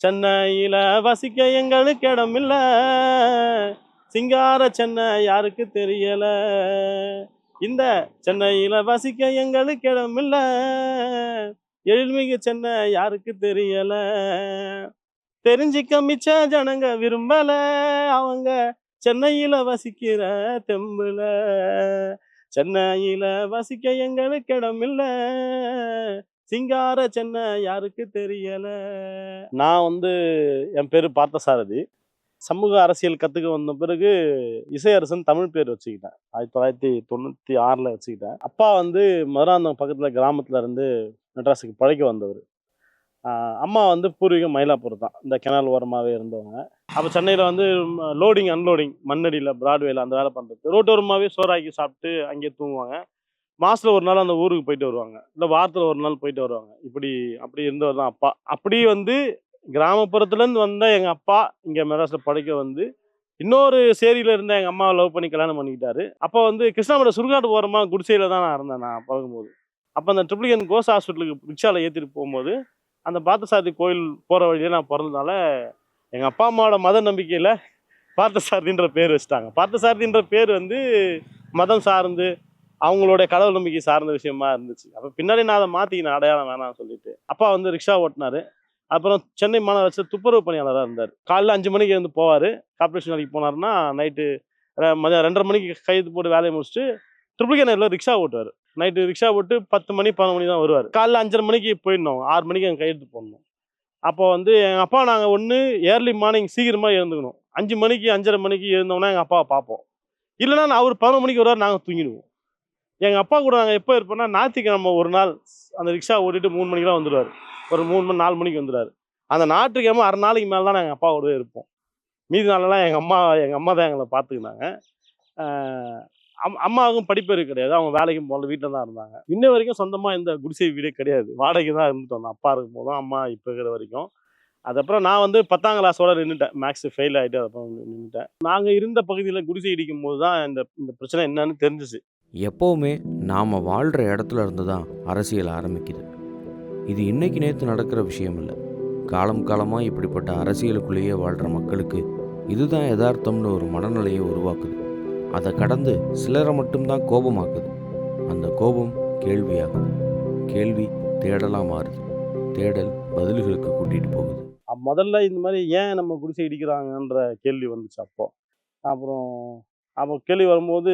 சென்னையில வசிக்க எங்களுக்கு இடம் சிங்கார சென்னை யாருக்கு தெரியல? இந்த சென்னையில வசிக்க எங்களுக்கு இடம் இல்ல எழில்மிகு சென்னை யாருக்கு தெரியல? தெரிஞ்சிக்க மிச்ச ஜனங்க விரும்பல. அவங்க சென்னையில வசிக்கிற தெம்புல. சென்னையில வசிக்க எங்களுக்கு இடம் சிங்கார சென்னை யாருக்கு தெரியல நான் வந்து என் பேர் பார்த்தசாரதி. சமூக அரசியல் கற்றுக்க வந்த பிறகு இசையரசன் தமிழ் பேர் வச்சுக்கிட்டேன். ஆயிரத்தி தொள்ளாயிரத்தி தொண்ணூற்றி ஆறில் வச்சுக்கிட்டேன். அப்பா வந்து மதுராந்தகம் பக்கத்தில் கிராமத்தில் இருந்து மெட்ராஸுக்கு பழைக்க வந்தவர். அம்மா வந்து பூர்வீகம் மயிலாப்பூர் தான். இந்த கெனால் ஓரமாகவே இருந்தவங்க. அப்போ சென்னையில் வந்து லோடிங் அன்லோடிங் மண்ணடியில் பிராட்வேல அந்த வேலை பண்ணுறது ரோட்டோரமாகவே சோறாக்கி சாப்பிட்டு அங்கேயே தூங்குவாங்க. மாசத்துல ஒரு நாள் அந்த ஊருக்கு போயிட்டு வருவாங்க. இல்லை வாரத்தில் ஒரு நாள் போயிட்டு வருவாங்க. இப்படி அப்படி இருந்தவர் தான் அப்பா. அப்படி வந்து கிராமப்புறத்துலேருந்து வந்த எங்கள் அப்பா இங்கே மெட்ராஸில் படிக்க வந்து இன்னொரு சேரியில் இருந்த எங்கள் அம்மாவை லவ் பண்ணி கல்யாணம் பண்ணிக்கிட்டாரு. அப்போ வந்து கிருஷ்ணாபுரம் சுடுகாடு போகிறமா குடிசையில் தான் நான் இருந்தேன் நான் பழகும்போது. அப்போ அந்த ட்ரிப்ளிகன் கோஸ் ஹாஸ்பிட்டலுக்கு ரிக்ஷாவில் ஏற்றிட்டு போகும்போது அந்த பார்த்தசாரதி கோயில் போகிற வழியில நான் பிறந்ததுனால எங்கள் அப்பா அம்மாவோட மத நம்பிக்கையில் பார்த்தசாரதின்ற பேர் வச்சுட்டாங்க. பார்த்தசாரதின்ற பேர் வந்து மதம் சார்ந்து அவங்களுடைய கடவுள் நம்பிக்கை சார்ந்த விஷயமா இருந்துச்சு. அப்போ பின்னாடி நான் அதை மாற்றிக்கின அடையாளம் வேணாம்னு சொல்லிட்டு. அப்பா வந்து ரிக்ஷா ஓட்டினார். அப்புறம் சென்னை மாநகராட்சி துப்புரவு பணியாளராக இருந்தார். காலைல அஞ்சு மணிக்கு இருந்து போவார். கார்பரேஷன் வேலைக்கு போனாருன்னா நைட்டு மதியம் ரெண்டரை மணிக்கு கைது போட்டு வேலையை முடிச்சுட்டு ட்ரிபிள் நேரில் ரிக்ஷா ஓட்டுவார். நைட்டு ரிக்ஷா ஓட்டு பத்து மணி பதினொன்று மணி தான் வருவார். காலைல அஞ்சரை மணிக்கு போயிடணும். ஆறு மணிக்கு அங்கே கையெழுத்து போடணும். அப்போ வந்து எங்கள் அப்பா நாங்கள் ஒன்று ஏர்லி மார்னிங் சீக்கிரமாக எழுந்துக்கணும். அஞ்சு மணிக்கு அஞ்சரை மணிக்கு எழுந்தோம்னா எங்கள் அப்பாவை பார்ப்போம். இல்லைன்னா நான் அவர் பதினொன்று மணிக்கு வருவார் நாங்கள் தூங்கிடுவோம். எங்கள் அப்பா கூட நாங்கள் எப்போ இருப்போம்னா ஞாயிற்றுக்கிழமை ஒரு நாள் அந்த ரிக்ஷா ஓட்டிட்டு மூணு மணிக்கெலாம் வந்துடுவார் ஒரு மூணு மணி நாலு மணிக்கு வந்துடுவார் அந்த ஞாயிற்றுக்கிழமை அரை நாளைக்கு மேலே தான் நாங்கள் அப்பா கூடவே இருப்போம். மீதி நாளெல்லாம் எங்கள் அம்மா எங்கள் அம்மா தான் எங்களை பார்த்துக்கினாங்க அம் அம்மாவுக்கும் படிப்பறிவு கிடையாது. அவங்க வேலைக்கும் போகல வீட்டில் தான் இருந்தாங்க. இன்ன வரைக்கும் சொந்தமாக எந்த குடிசை வீடே கிடையாது. வாடகை தான் இருந்துட்டு வந்தோம். அப்பா இருக்கும் போதும் அம்மா இப்போ இருக்கிற வரைக்கும். அதுக்கப்புறம் நான் வந்து பத்தாம் கிளாஸோட நின்றுட்டேன் மேக்ஸ் ஃபெயில் ஆகிட்டு அதுக்கப்புறம் நின்றுட்டேன் நாங்கள் இருந்த பகுதியில் குடிசை இடிக்கும் போது தான் இந்த இந்த பிரச்சனை என்னன்னு தெரிஞ்சிச்சு. எப்போவுமே நாம் வாழ்கிற இடத்துல இருந்து தான் அரசியல் ஆரம்பிக்குது. இது இன்றைக்கி நேற்று நடக்கிற விஷயம் இல்லை காலம் காலமாக இப்படிப்பட்ட அரசியலுக்குள்ளேயே வாழ்கிற மக்களுக்கு இதுதான் யதார்த்தம்னு ஒரு மனநிலையை உருவாக்குது. அதை கடந்து சிலரை மட்டும்தான் கோபமாக்குது. அந்த கோபம் கேள்வியாகுது. கேள்வி தேடலாக மாறுது. தேடல் பதில்களுக்கு கூட்டிகிட்டு போகுது. முதல்ல இந்த மாதிரி ஏன் நம்ம குடிசை இடிக்கிறாங்கன்ற கேள்வி வந்துச்சு அப்போ. அப்புறம் அப்போ கேள்வி வரும்போது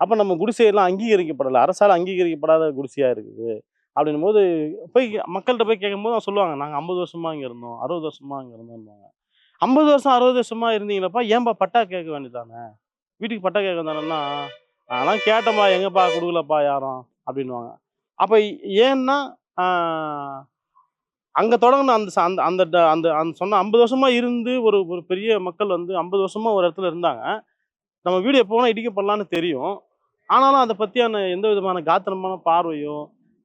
அப்போ நம்ம குடிசையெல்லாம் அங்கீகரிக்கப்படலை. அரசால் அங்கீகரிக்கப்படாத குடிசையாக இருக்குது. அப்படின்னும் போது போய் மக்கள்கிட்ட போய் கேட்கும்போது அவங்க சொல்லுவாங்க நாங்கள் ஐம்பது வருஷமா இங்கே இருந்தோம் அறுபது வருஷமாக இங்கே இருந்தோம்பாங்க. ஐம்பது வருஷம் அறுபது வருஷமா இருந்தீங்களப்பா ஏன்பா பட்டா கேட்க வேண்டியதானே? வீட்டுக்கு பட்டா கேட்க வேண்டாம்னா அதெல்லாம் கேட்டோம்பா எங்கப்பா கொடுக்கலப்பா யாரும்? அப்படின்வாங்க அப்போ ஏன்னா அங்கே தொடங்கின அந்த அந்த அந்த ட- அந்த அந்த சொன்ன ஐம்பது வருஷமாக இருந்து ஒரு ஒரு பெரிய மக்கள் வந்து ஐம்பது வருஷமாக ஒரு இடத்துல இருந்தாங்க. நம்ம வீடு எப்போ வேணால் இடிக்கப்படலான்னு தெரியும். ஆனாலும் அதை பற்றியான எந்த விதமான காத்திரமான பார்வையோ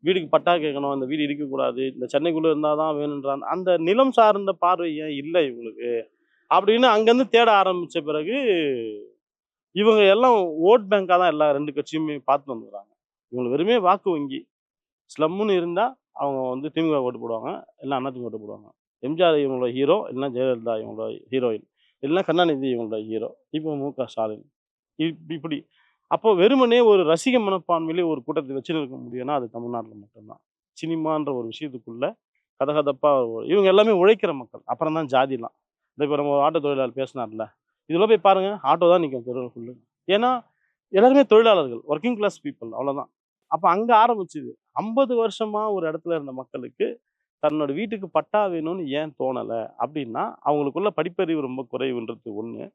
வீடுக்கு பட்டா கேட்கணும் அந்த வீடு இருக்கக்கூடாது இந்த சென்னைக்குள்ளே இருந்தால் தான் வேணுன்றான் அந்த- நிலம் சார்ந்த பார்வை ஏன் இல்லை இவங்களுக்கு? அப்படின்னு அங்கேருந்து தேட ஆரம்பித்த பிறகு இவங்க எல்லாம் ஓட் பேங்காக தான் எல்லா ரெண்டு கட்சியுமே பார்த்து வந்துடுறாங்க. இவங்களுக்கு வெறுமே வாக்கு வங்கி. ஸ்லம்முன்னு இருந்தால் அவங்க வந்து திமுக ஓட்டு போடுவாங்க இல்லை அண்ணா திமுக ஓட்டு போடுவாங்க. எம்ஜிஆர் இவங்களோட ஹீரோ இல்லைன்னா ஜெயலலிதா இவங்களோட ஹீரோயின் இல்லைன்னா கருணாநிதி இவங்களோட ஹீரோ இப்போ மு க ஸ்டாலின். இப்~ இப்படி அப்போ வெறுமனே ஒரு ரசிக மனப்பான்மையிலே ஒரு கூட்டத்தை வச்சுன்னு இருக்க முடியும்னா அது தமிழ்நாட்டில் மட்டும்தான். சினிமான்ற ஒரு விஷயத்துக்குள்ள கதகதப்பா ஒரு- இவங்க எல்லாமே உழைக்கிற மக்கள். அப்புறம் தான் ஜாதிலாம். இந்த இப்போ நம்ம ஒரு ஆட்டோ தொழிலாளர் பேசினார்ல இதில் போய் பாருங்க ஆட்டோ தான் நிற்கும் தெருவுக்குள்ள ஏன்னா எல்லாருமே தொழிலாளர்கள் ஒர்க்கிங் கிளாஸ் பீப்புள் அவ்வளோதான் அப்போ அங்கே ஆரம்பிச்சுது. ஐம்பது வருஷமா ஒரு இடத்துல இருந்த மக்களுக்கு தன்னோட வீட்டுக்கு பட்டா வேணும்னு ஏன் தோணலை அப்படின்னா அவங்களுக்குள்ள படிப்பறிவு ரொம்ப குறைவுன்றது ஒன்று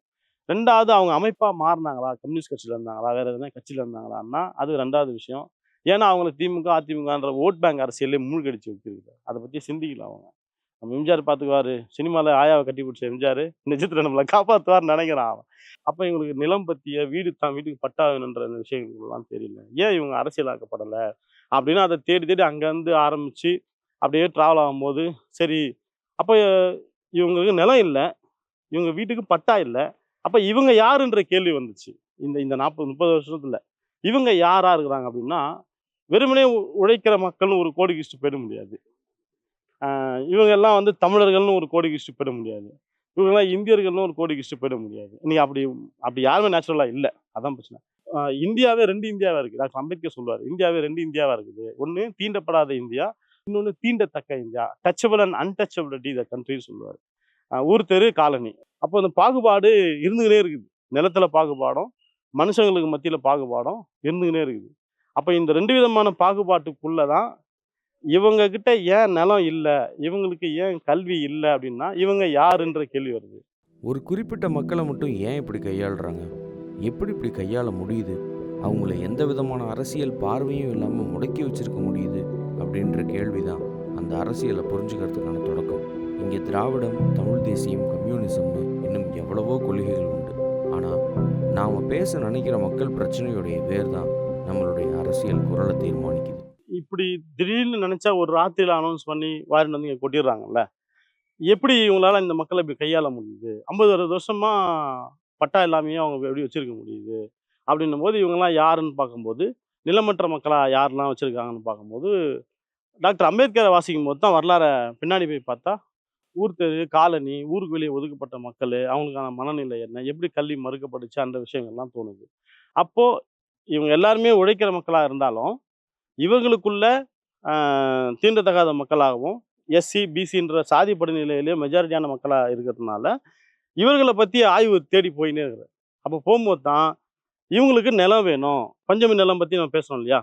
ரெண்டாவது அவங்க அமைப்பாக மாறினாங்களா? கம்யூனிஸ்ட் கட்சியில் இருந்தாங்களா? வேறு எதுனா கட்சியில் இருந்தாங்களான்னா அது ரெண்டாவது விஷயம். ஏன்னா அவங்களுக்கு திமுக அதிமுகன்ற ஓட் பேங்க் அரசியலே மூழ்கடிச்சு வைக்கிறது அதை பற்றி சிந்திக்கல அவங்க. நம்ம எம்ஜிஆர் பார்த்துக்குவாரு சினிமாவில் ஆயாவை கட்டி பிடிச்ச எம்ஜிஆர் நிஜத்தில் நம்மளை காப்பாற்றுவார்னு நினைக்கிறான் அவன். அப்போ இவங்களுக்கு நிலம் பற்றிய வீடு தான் வீட்டுக்கு பட்டா வேணுன்ற விஷயங்கள்லாம் தெரியல. ஏன் இவங்க அரசியலாக்கப்படலை? அப்படின்னு அதை தேடி தேடி அங்கேருந்து ஆரம்பித்து அப்படியே ட்ராவல் ஆகும்போது சரி அப்போ இவங்களுக்கு நிலம் இல்லை. இவங்க வீட்டுக்கு பட்டா இல்லை. அப்போ இவங்க யாருன்ற கேள்வி வந்துச்சு. இந்த இந்த நாற்பது முப்பது வருஷத்தில். இவங்க யாராக இருக்கிறாங்க அப்படின்னா வெறுமனே உழைக்கிற மக்கள்னு ஒரு கோடி கிஸ்ட் போயிட முடியாது. இவங்க எல்லாம் வந்து தமிழர்கள்னு ஒரு கோடிக்கு போயிட முடியாது. இவங்கெல்லாம் இந்தியர்கள்னு ஒரு கோடிக்கு போயிட முடியாது. இன்னைக்கு அப்படி அப்படி யாருமே நேச்சுரலாக இல்லை. அதான் பிரச்சனை. இந்தியாவே ரெண்டு இந்தியாவாக இருக்குது டாக்டர் அம்பேத்கர் சொல்லுவார் இந்தியாவே ரெண்டு இந்தியாவாக இருக்குது. ஒன்று தீண்டப்படாத இந்தியா இன்னொன்று தீண்டத்தக்க India. Touchable and untouchability the கண்ட்ரின்னு சொல்லுவார் ஊர் தெரு காலனி. அப்போ அந்த பாகுபாடு இருந்துகிட்டே இருக்குது. நிலத்தில் பாகுபாடும் மனுஷங்களுக்கு மத்தியில் பாகுபாடும் இருந்துகிட்டே இருக்குது. அப்போ இந்த ரெண்டு விதமான பாகுபாட்டுக்குள்ளே தான் இவங்கக்கிட்ட ஏன் நிலம் இல்லை இவங்களுக்கு ஏன் கல்வி இல்லை அப்படின்னா இவங்க யாருன்ற கேள்வி வருது. ஒரு குறிப்பிட்ட மக்களை மட்டும் ஏன் இப்படி கையாளுறாங்க? எப்படி இப்படி கையாள முடியுது? அவங்கள எந்த விதமான அரசியல் பார்வையும் இல்லாமல் முடக்கி வச்சிருக்க முடியுது? அப்படின்ற கேள்வி தான் அந்த அரசியலை புரிஞ்சுக்கிறதுக்கான தொடக்கம். இங்கே திராவிடம் தமிழ் தேசியம் கம்யூனிசம்னு இன்னும் எவ்வளவோ கொள்கைகள் உண்டு. ஆனால் நாம் பேச நினைக்கிற மக்கள் பிரச்சனையுடைய வேர் தான் நம்மளுடைய அரசியல் குரலை தீர்மானிக்குது. இப்படி திடீர்னு நினச்சா ஒரு ராத்திரியில் அனௌன்ஸ் பண்ணி வாரிட்டு வந்து இங்கே கொட்டிடுறாங்கல்ல? எப்படி இவங்களால இந்த மக்களை இப்படி கையாள முடியுது? ஐம்பது அறுபது வருஷமா பட்டா இல்லாமையே அவங்க எப்படி வச்சிருக்க முடியுது? அப்படின்னும் போது இவங்கெல்லாம் யாருன்னு பார்க்கும்போது நிலமற்ற மக்களாக யாரெல்லாம் வச்சுருக்காங்கன்னு பார்க்கும்போது டாக்டர் அம்பேத்கரை வாசிக்கும் போது தான் வரலாறை பின்னாடி போய் பார்த்தா ஊர் தெரு காலனி ஊருக்கு வெளியே ஒதுக்கப்பட்ட மக்கள் அவங்களுக்கான மனநிலை என்ன எப்படி கல்வி மறுக்கப்பட்டுச்சு அந்த விஷயங்கள்லாம் தோணுது. அப்போது இவங்க எல்லாருமே உழைக்கிற மக்களாக இருந்தாலும் இவங்களுக்குள்ள தீண்டத்தகாத மக்களாகவும் எஸ்சி பிசின்ற சாதி படிநிலையிலேயே மெஜாரிட்டியான மக்களாக இருக்கிறதுனால இவர்களை பற்றி ஆய்வு தேடி போயின்னே இருக்குது அப்போ போகும்போது தான் இவங்களுக்கு நிலம் வேணும். பஞ்சமி நிலம் பற்றி நம்ம பேசுகிறோம் இல்லையா?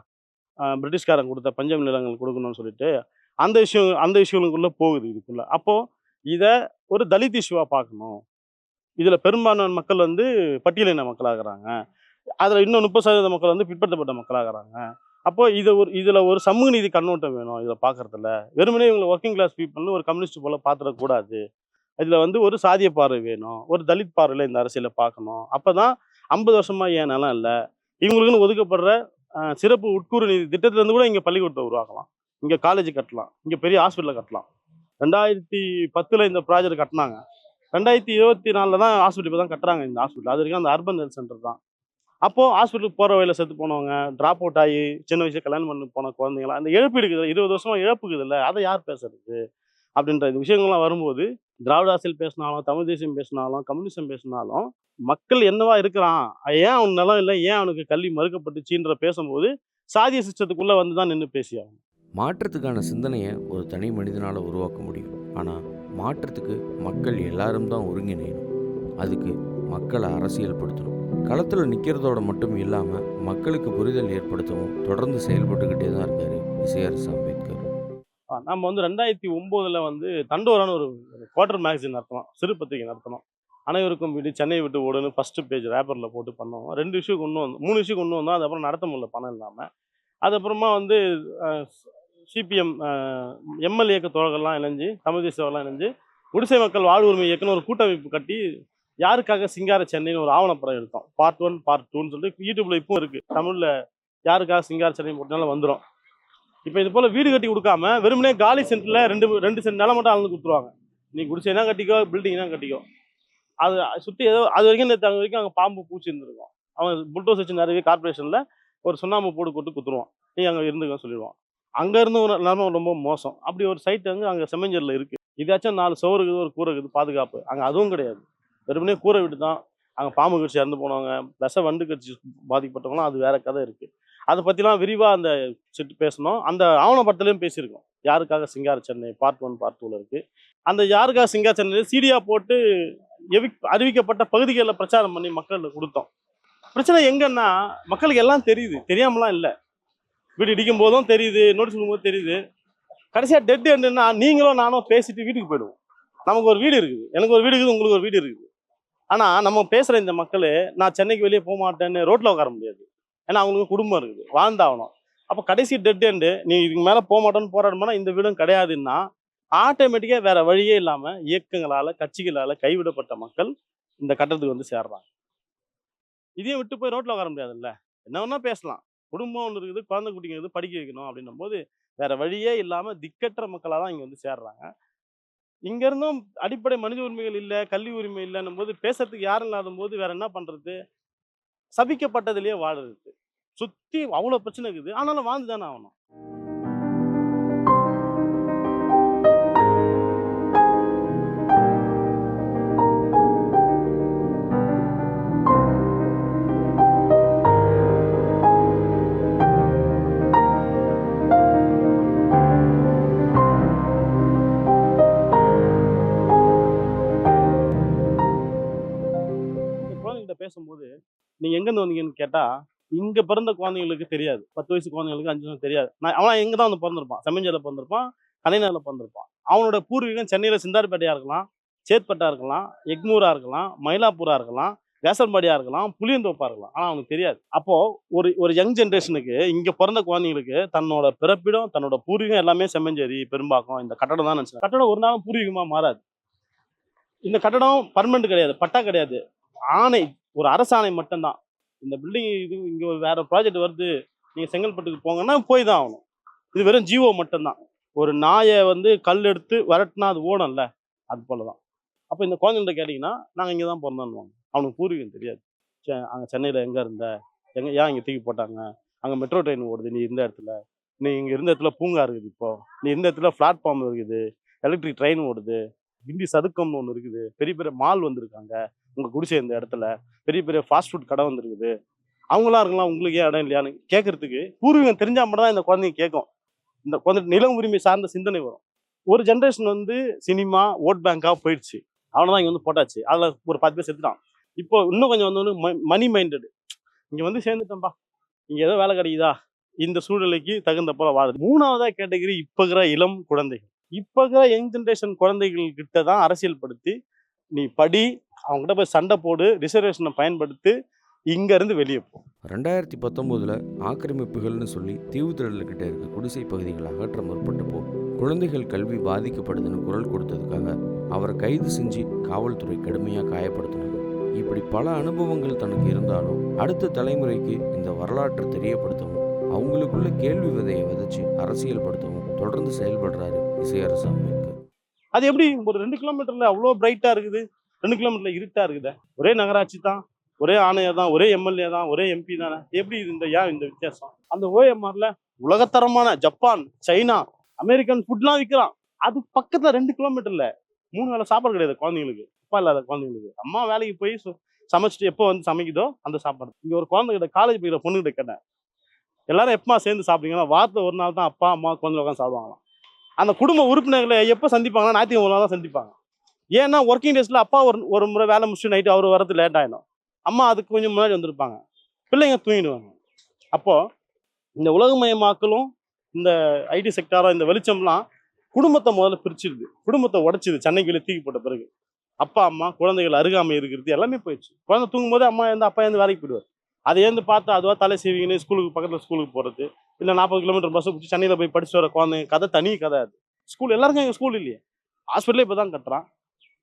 பிரிட்டிஷ்காரன் கொடுத்த பஞ்சமி நிலங்கள் கொடுக்கணும்னு சொல்லிட்டு அந்த விஷயம் அந்த விஷயங்களுக்குள்ளே போகுது இதுக்குள்ளே. அப்போது இதை ஒரு தலித் இஷ்யூவாக பார்க்கணும் இதில் பெரும்பான்மை மக்கள் வந்து பட்டியலின மக்களாகிறாங்க. அதில் இன்னும் முப்பது சதவீத மக்கள் வந்து பிற்படுத்தப்பட்ட மக்களாகிறாங்க. அப்போ இதை ஒரு இதில் ஒரு சமூக நீதி கண்ணோட்டம் வேணும் இதில் பார்க்கறதுல வெறுமனே இவங்களை ஒர்க்கிங் கிளாஸ் பீப்புள்னு ஒரு கம்யூனிஸ்ட் போல் பார்த்துடக்கூடாது இதில் வந்து ஒரு சாதிய பார்வை வேணும். ஒரு தலித் பார்வையில் இந்த அரசியலை பார்க்கணும் அப்போ தான் ஐம்பது வருஷமாக ஏன் நிலம் இல்லை? இவங்களுக்குன்னு ஒதுக்கப்படுற சிறப்பு உட்கூறு நீதி திட்டத்திலேருந்து கூட இங்கே பள்ளிக்கூடத்தை உருவாக்கலாம். இங்கே காலேஜ் கட்டலாம். இங்கே பெரிய ஹாஸ்பிட்டலை கட்டலாம். ரெண்டாயிரத்தி பத்தில் இந்த ப்ராஜெக்ட் கட்டினாங்க. ரெண்டாயிரத்தி இருபத்தி நாலில் தான் ஹாஸ்பிட்டல் இப்போ தான் கட்டுறாங்க இந்த ஹாஸ்பிட்டல் அது வரைக்கும் அந்த அர்பன் ஹெல்த் சென்டர் தான். அப்போது ஹாஸ்பிட்டலுக்கு போகிற வழியில் செத்து போனவங்க ட்ராப் அவுட் ஆகி சின்ன வயசில் கல்யாணம் பண்ணி போன குழந்தைங்களா அந்த இழப்பு இருக்குது இருபது வருஷமாக இழப்புக்குது இல்லை அதை யார் பேசுறது? அப்படின்ற இந்த விஷயங்கள்லாம் வரும்போது திராவிட அரசியல் பேசினாலும் தமிழ் தேசியம் பேசினாலும் கம்யூனிசம் பேசினாலும் மக்கள் என்னவா இருக்கிறான்? ஏன் அவன் நிலம் இல்லை? ஏன் அவனுக்கு கல்வி மறுக்கப்பட்டுச்சின்ற பேசும்போது சாதிய சிஸ்டத்துக்குள்ளே வந்து தான் நின்று பேசியாகும் மாற்றத்துக்கான சிந்தனையை ஒரு தனி மனிதனால் உருவாக்க முடியும். ஆனால் மாற்றத்துக்கு மக்கள் எல்லாரும் தான் ஒருங்கிணையணும். அதுக்கு மக்களை அரசியல்படுத்தணும். களத்தில் நிற்கிறதோட மட்டும் இல்லாமல் மக்களுக்கு புரிதல் ஏற்படுத்தவும் தொடர்ந்து செயல்பட்டுக்கிட்டே தான் இருக்கார் இசையரசு அம்பேத்கர். நம்ம வந்து ரெண்டாயிரத்தி ஒம்போதில் வந்து தண்டோரான்னு ஒரு குவார்டர் மேகசின் நடத்தணும் சிறு பத்திரிகை நடத்தணும். அனைவருக்கும் வீடு சென்னை விட்டு ஓடுன்னு ஃபஸ்ட்டு பேஜ் ரேப்பரில் போட்டு பண்ணோம். ரெண்டு விஷயம் கொண்டு வந்தோம் மூணு விஷயம் கொண்டு வந்தோம். அதுக்கப்புறம் நடத்த முடியல பணம் இல்லாமல் அதுக்கப்புறமா வந்து சிபிஎம் எம்எல் இயக்க தோழர்கள்லாம் இணைஞ்சு தமிழ் தேசியவர்கள்லாம் இணைஞ்சு குடிசை மக்கள் வாழ் உரிமை இயக்குன்னு ஒரு கூட்டமைப்பு கட்டி யாருக்காக சிங்கார சென்னைன்னு ஒரு ஆவணப்படம் எடுத்தோம். பார்ட் ஒன் பார்ட் டூன்னு சொல்லிட்டு யூடியூப்ல இப்போ இருக்கு. தமிழ்ல யாருக்காக சிங்கார சென்னை போட்டனால வந்துடும் இப்போ இது போல வீடு கட்டி கொடுக்காம வெறுமனே காலி சென்டர்ல ரெண்டு ரெண்டு சென்ட் நிலம் மட்டும் அளந்து கொடுத்துருவாங்க. நீ குடிசைனா கட்டிக்கோ பில்டிங்னா கட்டிக்கோ. அது சுற்றி ஏதோ அது வரைக்கும் இந்த அங்கே வரைக்கும் அங்கே பாம்பு பூச்சி இருந்திருக்கும். அவன் புல்டோஸ் வச்சு நிறைய கார்பரேஷனில் ஒரு சுண்ணாம்பு போட்டு போட்டு குத்துருவான். நீ அங்கே இருந்துக்கன்னு சொல்லிடுவான். அங்கேருந்து ஒரு நிலமை ரொம்ப மோசம். அப்படி ஒரு சைட் வந்து அங்கே செம்மஞ்சரில் இருக்குது இதாச்சும் நாலு சோறு இருக்குது ஒரு கூரை இருக்குது பாதுகாப்பு. அங்கே அதுவும் கிடையாது. வெறுமனே கூரை விட்டு தான் அங்கே பாம்பு கட்சி இறந்து போனவங்க விஷ வண்டு கடிச்சு பாதிக்கப்பட்டவங்களாம் அது வேற கதை இருக்குது அதை பற்றிலாம் விரிவாக அந்த செட்டு பேசணும். அந்த ஆவணப்படத்துலையும் பேசியிருக்கோம். யாருக்காக சிங்கார சென்னை பார்ட் ஒன் பார்ட் டூவில் இருக்குது அந்த யாருக்காக சிங்கார சென்னை சீடியா போட்டு எவி அறிவிக்கப்பட்ட பகுதிகளில் பிரச்சாரம் பண்ணி மக்களுக்கு கொடுத்தோம். பிரச்சனை எங்கன்னா மக்களுக்கு எல்லாம் தெரியுது. தெரியாமலாம் இல்லை. வீடு இடிக்கும் போதும் தெரியுது நோட்டீஸ் கொடுக்கும்போது தெரியுது. கடைசியாக டெட் என்னன்னா நீங்களும் நானும் பேசிட்டு வீட்டுக்கு போயிடுவோம். நமக்கு ஒரு வீடு இருக்குது. எனக்கு ஒரு வீடு இருக்குது உங்களுக்கு ஒரு வீடு இருக்குது. ஆனால் நம்ம பேசுகிற இந்த மக்கள் நான் சென்னைக்கு வெளியே போக மாட்டேன்னு ரோட்டில் உட்கார முடியாது. ஏன்னா அவங்களுக்கு குடும்பம் இருக்குது. வாழ்ந்தாகணும். அப்போ கடைசி டெட் எண்டு நீ இதுக்கு மேலே போக மாட்டேன்னு போராடமானா இந்த வீடும் கிடையாதுன்னா ஆட்டோமேட்டிக்காக வேற வழியே இல்லாமல் இயக்கங்களால் கட்சிகளால் கைவிடப்பட்ட மக்கள் இந்த கட்டத்துக்கு வந்து சேர்றாங்க. இதையும் விட்டு போய் ரோட்டில் உட்கார முடியாதுல்ல? என்ன வேணா பேசலாம். குடும்பம் ஒன்று இருக்குது குழந்தை குட்டிங்க இருக்குது படிக்க வைக்கணும் அப்படின்னும் போது வேற வழியே இல்லாமல் திக்கற்ற மக்களாக தான் இங்கே வந்து சேர்றாங்க. இங்கேருந்தும் அடிப்படை மனித உரிமைகள் இல்லை கல்வி உரிமை இல்லைன்னும் போது பேசுறதுக்கு யாரும் இல்லாத போது வேற என்ன பண்ணுறது சபிக்கப்பட்டதுலேயே வாழறது. சுற்றி அவ்வளோ பிரச்சனை இருக்குது. ஆனாலும் வாழ்ந்து தானே ஆகணும். நீங்கள் எங்கேருந்து வந்தீங்கன்னு கேட்டால் இங்கே பிறந்த குழந்தைங்களுக்கு தெரியாது. பத்து வயசு குழந்தைங்களுக்கு அஞ்சு வயசு தெரியாது. நான் அவன் எங்கே தான் வந்து பிறந்திருப்பான்? செம்மஞ்சேரியில் பிறந்திருப்பான் கலைநகரில் பிறந்திருப்பான். அவனோட பூர்வீகம் சென்னையில் சிந்தார்பேட்டையாக இருக்கலாம் சேத்பட்டா இருக்கலாம் எக்மூரா இருக்கலாம் மயிலாப்பூரா இருக்கலாம் வேசல்பாடியா இருக்கலாம் புளியந்தோப்பா இருக்கலாம். ஆனால் அவனுக்கு தெரியாது. அப்போ ஒரு ஒரு யங் ஜென்ரேஷனுக்கு இங்க பிறந்த குழந்தைங்களுக்கு தன்னோட பிறப்பிடம் தன்னோட பூர்வீகம் எல்லாமே செம்மஞ்சேரி பெரும்பாக்கம் இந்த கட்டடம் தான் நினைச்சு கட்டடம் ஒரு நாளும் பூர்வீகமா மாறாது. இந்த கட்டடம் பர்மனெண்ட் கிடையாது பட்டா கிடையாது. ஆணை ஒரு அரசாணை மட்டும்தான். இந்த பில்டிங் இது இங்கே ஒரு வேற ப்ராஜெக்ட் வருது நீங்கள் செங்கல்பட்டுக்கு போங்கன்னா போய் தான் ஆகணும். இது வெறும் ஜீவோ மட்டும்தான். ஒரு நாயை வந்து கல் எடுத்து விரட்டினா அது ஓடும்ல அது போல தான் அப்போ இந்த குழந்தைங்கள்ட்ட கேட்டிங்கன்னா நாங்கள் இங்கே தான் பிறந்தோன்னுவாங்க அவனுக்கு பூர்வீகம் தெரியாது. அங்கே சென்னையில் எங்கே இருந்த? எங்கே ஏன் இங்கே தூக்கி போட்டாங்க? அங்கே மெட்ரோ ட்ரெயின் ஓடுது நீ இருந்த இடத்துல. நீ இங்கே இருந்த இடத்துல பூங்கா இருக்குது இப்போ. நீ இருந்த இடத்துல பிளாட்ஃபார்ம் இருக்குது எலக்ட்ரிக் ட்ரெயின் ஓடுது. கிண்டி சதுக்கம்னு ஒன்று இருக்குது. பெரிய பெரிய மால் வந்திருக்காங்க. உங்கள் குடிசை இந்த இடத்துல. பெரிய பெரிய ஃபாஸ்ட் ஃபுட் கடை வந்திருக்குது. அவங்களாம் இருக்கலாம் உங்களுக்கு ஏன் இடம் இல்லையான்னு கேட்கறதுக்கு பூர்வீகம் தெரிஞ்சா மட்டும் தான் இந்த குழந்தைங்க கேட்கும். இந்த குழந்தை நிலம் உரிமை சார்ந்த சிந்தனை வரும். ஒரு ஜென்ரேஷன் வந்து சினிமா ஓட் பேங்காக போயிடுச்சு. அவனை இங்கே வந்து போட்டாச்சு. அதில் ஒரு பத்து பேர் செத்துட்டான். இப்போ இன்னும் கொஞ்சம் வந்து மணி மைண்டடு இங்கே வந்து சேர்ந்துட்டோம்பா இங்கே ஏதோ வேலை கிடைக்குதா? இந்த சூழ்நிலைக்கு தகுந்த போல வாழுது. மூணாவதாக கேட்டகரி இப்போ இருக்கிற இளம் குழந்தைகள். இப்போ இருக்கிற யங் ஜென்ரேஷன் குழந்தைகள் கிட்ட தான் அரசியல் படுத்தி நீ படி அவங்ககிட்ட போய் சண்டை போடு ரிசர்வேஷனை பயன்படுத்தி இங்கேருந்து வெளியே போ. ரெண்டாயிரத்தி பத்தொம்போதில் ஆக்கிரமிப்புகள்னு சொல்லி தீவுத்திடல்கிட்ட இருக்க குடிசை பகுதிகளை அகற்ற முற்பட்டப்போ குழந்தைகள் கல்வி பாதிக்கப்படுதுன்னு குரல் கொடுத்ததுக்காக அவரை கைது செஞ்சு காவல்துறை கடுமையாக காயப்படுத்தினாங்க. இப்படி பல அனுபவங்கள் தனக்கு இருந்தாலும் அடுத்த தலைமுறைக்கு இந்த வரலாற்றை தெரியப்படுத்தவும் அவங்களுக்குள்ள கேள்வி விதையை விதைச்சு அரசியல் படுத்தவும் தொடர்ந்து செயல்படுறாரு இசையரசு அம்பேத்கர் அது எப்படி? ஒரு ரெண்டு கிலோமீட்டர்ல அவ்வளோ பிரைட்டா இருக்குது. ரெண்டு கிலோமீட்டர்ல இருட்டா இருக்குது. ஒரே நகராட்சி தான் ஒரே ஆணையர் தான் ஒரே எம்எல்ஏ தான் ஒரே எம்பி தானே. எப்படி இது இந்த ஏன் இந்த வித்தியாசம்? அந்த ஓஎம்ஆர்ல உலகத்தரமான ஜப்பான் சைனா அமெரிக்கன் ஃபுட்லாம் விற்கிறான் அது பக்கத்துல ரெண்டு கிலோமீட்டர்ல மூணு வேலை சாப்பாடு கிடையாது குழந்தைங்களுக்கு. அப்பா இல்லாத குழந்தைங்களுக்கு. அம்மா வேலைக்கு போய் சு- சமைச்சிட்டு எப்போ வந்து சமைக்குதோ அந்த சாப்பாடு. இங்க ஒரு குழந்தைகிட்ட காலேஜ் போயிற பொண்ணுகிட்ட கேட்டேன். எல்லாரும் எப்பமா சேர்ந்து சாப்பிடுங்கன்னா வாரத்துல ஒரு நாள் தான் அப்பா அம்மா குழந்தை உட்காந்து சாப்பிடுவாங்களாம். அந்த குடும்ப உறுப்பினர்களை எப்போ சந்திப்பாங்கன்னா ஞாயிற்றுக்கிழமை தான் சந்திப்பாங்க. ஏன்னா ஒர்க்கிங் டேஸில் அப்பா ஒரு ஒரு முறை வேலை முடிச்சு நைட்டு அவர் வரது லேட் ஆயிடும். அம்மா அதுக்கு கொஞ்சம் முன்னாடி வந்திருப்பாங்க. பிள்ளைங்க தூங்கிடுவாங்க. அப்போது இந்த உலகமயமாக்கலும் இந்த ஐடி செக்டாரோ இந்த வெளிச்சம்லாம் குடும்பத்தை முதல்ல பிரிச்சிருது. குடும்பத்தை உடைச்சிது. சென்னைக்கு வெளியே தூக்கி போட்ட பிறகு. அப்பா அம்மா குழந்தைகள் அருகாமை இருக்கிறது எல்லாமே போயிடுச்சு. குழந்தை தூங்கும் போது அம்மா இருந்து அப்பா இருந்து வேலைக்கு போயிடுவார். அதை ஏந்து பார்த்து அதுவாக தலை செய்வீங்கன்னு ஸ்கூலுக்கு பக்கத்தில் ஸ்கூலுக்கு போகிறது இல்லை நாற்பது கிலோமீட்டர் பஸ் பிடிச்சி சென்னையில் போய் படிச்சு வர குழந்தைங்க கதை தனி கதை அது. ஸ்கூல் எல்லாருக்கும் எங்கள் ஸ்கூல் இல்லையே. ஹாஸ்பிட்டலே இப்போ தான் கட்டுறான்.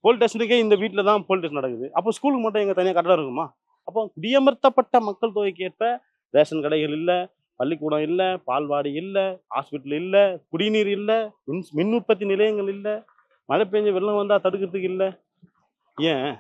போலீஸ் ஸ்டேஷனுக்கே இந்த வீட்டில் தான் போலீஸ் ஸ்டேஷன் நடக்குது. அப்போ ஸ்கூலுக்கு மட்டும் எங்கள் தனியாக கட்டடம் இருக்குமா? அப்போ குடியமர்த்தப்பட்ட மக்கள் தொகைக்கு ஏற்ப ரேஷன் கடைகள் இல்லை பள்ளிக்கூடம் இல்லை பால்வாடி இல்லை ஹாஸ்பிட்டல் இல்லை குடிநீர் இல்லை மின் மின் உற்பத்தி நிலையங்கள் இல்லை மழை பெஞ்சு வெள்ளம் வந்தால் தடுக்கிறதுக்கு இல்லை. ஏன்?